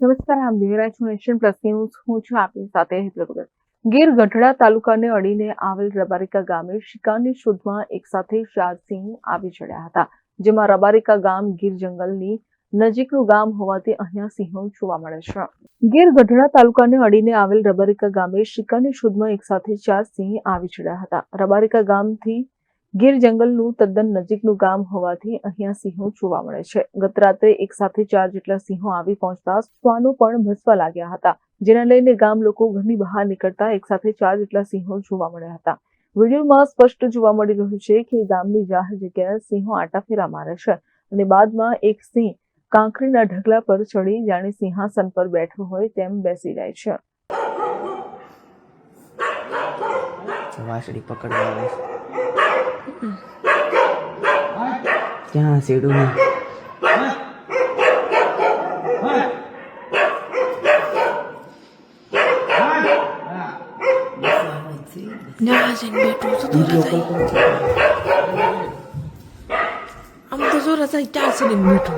નમસ્કાર, આમ દેવરાજ છું નેશન પ્લસ ન્યૂઝ. હું છું આપની સાથે હેતલ ગીર ગઢડા તાલુકાને અડીને આવેલ રબારિકા ગામે શિકારની શોધમાં એક સાથે ચાર સિંહ આવી ચડ્યા હતા, જેમાં રબારિકા ગામ ગીર જંગલની નજીકનું ગામ હોવાથી અહીંયા સિંહો જોવા મળે છે. ગીર ગઢડા તાલુકાને અડીને આવેલ રબારિકા ગામે શિકારની શોધમાં એક સાથે ચાર સિંહ આવી ચડ્યા હતા. રબારિકા ગામથી ગીર જંગલનું તદ્દન નજીકનું ગામ હોવાથી અહીંયા સિંહો જોવા મળે છે. ગત રાત્રે એક સાથે ચાર જેટલા સિંહો આવી પહોંચતા શ્વાનો પણ ભસવા લાગ્યા હતા, જેના લઈને ગામ લોકો ઘરની બહાર નીકળતા એક સાથે ચાર જેટલા સિંહો જોવા મળ્યા હતા. વિડીયોમાં સ્પષ્ટ જોવા મળી રહ્યું છે કે ગામની જાહેર જગ્યાએ સિંહો આટાફેરા મારે છે અને બાદમાં એક સિંહ કાંકરીના ઢગલા પર ચડી જાણે સિંહાસન પર બેઠો હોય તેમ બેસી જાય છે. વાસળી પકડવા આવે છે. ક્યાં સીડું ના જઈને બેઠું છું તો રજાઈ આમ તો જો રજાઈ ચાર છે ને બેઠું